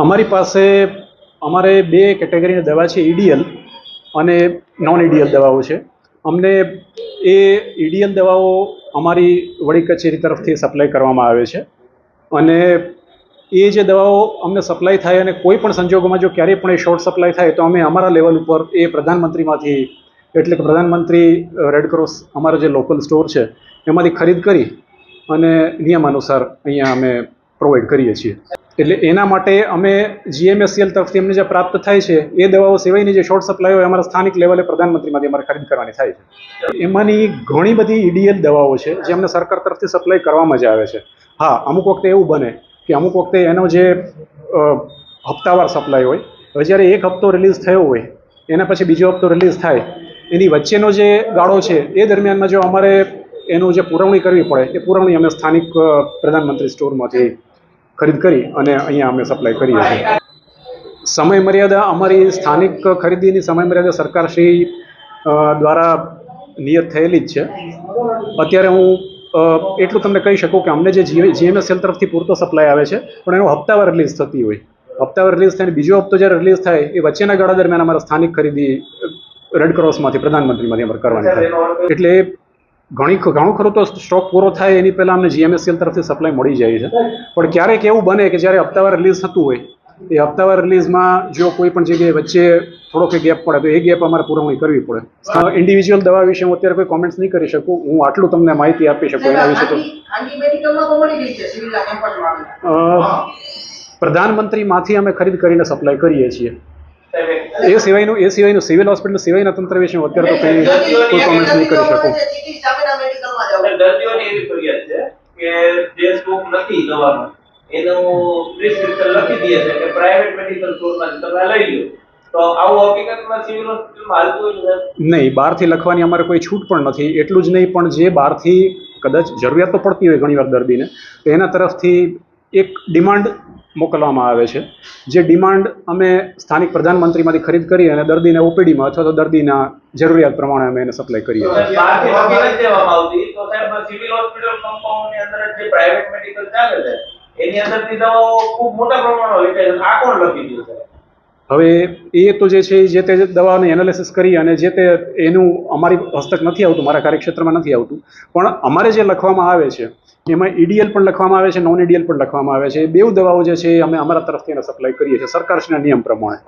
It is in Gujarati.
અમારી પાસે અમારે બે કેટેગરીની દવા છે ઈડીએલ અને નોન ઈડીએલ દવાઓ છે. અમને એ ઈડીએલ દવાઓ અમારી વડી કચેરી તરફથી સપ્લાય કરવામાં આવે છે. અને એ જે દવાઓ અમને સપ્લાય થાય અને કોઈ પણ સંજોગોમાં જો ક્યારેય પણ એ શોર્ટ સપ્લાય થાય તો અમે અમારા લેવલ ઉપર એ પ્રધાનમંત્રીમાંથી એટલે કે પ્રધાનમંત્રી રેડ ક્રોસ અમારા જે લોકલ સ્ટોર છે, એમાંથી ખરીદ કરી અને નિયમ અનુસાર અહીંયા અમે પ્રોવાઈડ કરીએ છીએ. એટલે એના માટે અમે જીએમએસસીએલ તરફથી અમને જે પ્રાપ્ત થાય છે, એ દવાઓ સિવાયની જે શોર્ટ સપ્લાય હોય, અમારા સ્થાનિક લેવલે પ્રધાનમંત્રીમાંથી અમારે ખરીદ કરવાની થાય છે. એમાંની ઘણી બધી ઈડીએલ દવાઓ છે, જે અમને સરકાર તરફથી સપ્લાય કરવામાં જ આવે છે. હા, અમુક વખતે એવું બને કે અમુક વખતે એનો જે હપ્તાવાર સપ્લાય હોય, હવે જ્યારે એક હપ્તો રિલીઝ થયો હોય, એના પછી બીજો હપ્તો રિલીઝ થાય, એની વચ્ચેનો જે ગાળો છે, એ દરમિયાનમાં જો અમારે એનું જે પુરવણી કરવી પડે, એ પુરવણી અમે સ્થાનિક પ્રધાનમંત્રી સ્ટોરમાંથી ખરીદ કરી અને અહીંયા અમે સપ્લાય કરીએ છીએ. સમય મર્યાદા અમારી સ્થાનિક ખરીદીની સમય મર્યાદા સરકારશ્રી દ્વારા નિયત થયેલી જ છે. અત્યારે હું એટલું તમને કહી શકું કે અમને જે જીએમએસએલ તરફથી પૂરતો સપ્લાય આવે છે, પણ એનો હપ્તાવાર રિલીઝ થતી હોય. હપ્તાવાર રિલીઝ થાય બીજો હપ્તો જ્યારે રિલીઝ થાય, એ વચ્ચેના ગાળા દરમિયાન અમારા સ્થાનિક ખરીદી રેડ ક્રોસમાંથી પ્રધાનમંત્રીમાંથી અમારે કરવાની થાય. એટલે ઘણી ઘણું ખરું તો સ્ટોક પૂરો થાય, એની પહેલાં અમને જીએમએસસીએલ તરફથી સપ્લાય મળી જાય છે. પણ ક્યારેક એવું બને કે જ્યારે હપ્તાવાર રિલીઝ થતું હોય, એ હપ્તાવાર રિલીઝમાં જો કોઈ પણ જગ્યાએ વચ્ચે થોડોક ગેપ પડે, તો એ ગેપ અમારે પૂરવણી કરવી પડે. ઇન્ડિવિજ્યુઅલ દવા વિશે હું અત્યારે કોઈ કોમેન્ટ્સ નહીં કરી શકું. હું આટલું તમને માહિતી આપી શકું એના વિશે તો પ્રધાનમંત્રીમાંથી અમે ખરીદ કરીને સપ્લાય કરીએ છીએ. એ સિવાયનું એ સિવાયનું સિવિલ હોસ્પિટલ સિવાયના તંત્ર વિશે હું અત્યારે તો કંઈ કોઈ કોમેન્ટ નહીં કરી શકું ચીટી સામેના મેડિકલમાં જાઓ અને દર્દીઓની એવી ફરિયાદ છે કે જે સ્ટોક નથી દવાનો એનું પ્રિસ્ક્રિપ્શન લખી દે છે કે પ્રાઇવેટ મેડિકલ સ્ટોરમાંથી તમે લઈ લો તો આવું હકીકતમાં સિવિલ હોસ્પિટલમાં હાલતું હોય છે સાહેબ? નહીં બહારથી લખવાની અમારે કોઈ છૂટ પણ નથી એટલું જ નહીં પણ જે બહારથી કદાચ જરૂરિયાત તો પડતી હોય ઘણીવાર દર્દીને તો એના તરફથી એક ડિમાન્ડ મોકલવામાં આવે છે. જે ડિમાન્ડ અમે સ્થાનિક પ્રધાનમંત્રીમાંથી ખરીદ કરી અને દર્દીને ઓપીડીમાં અથવા તો દર્દીના જરૂરિયાત પ્રમાણે અમે એને સપ્લાય કરીએ. એની હવે એ તો જે છે, જે તે દવાને એનાલિસિસ કરી અને જે તે એનું અમારી હસ્તક નથી આવતું, મારા કાર્યક્ષેત્રમાં નથી આવતું, પણ અમારે જે લખવામાં આવે છે, એમાં ઈડીએલ પણ લખવામાં આવે છે નોન ઈડીએલ પણ લખવામાં આવે છે. બે દવાઓ જે છે એ અમે અમારા તરફથી એને સપ્લાય કરીએ છીએ સરકારશ્રીના નિયમ પ્રમાણે.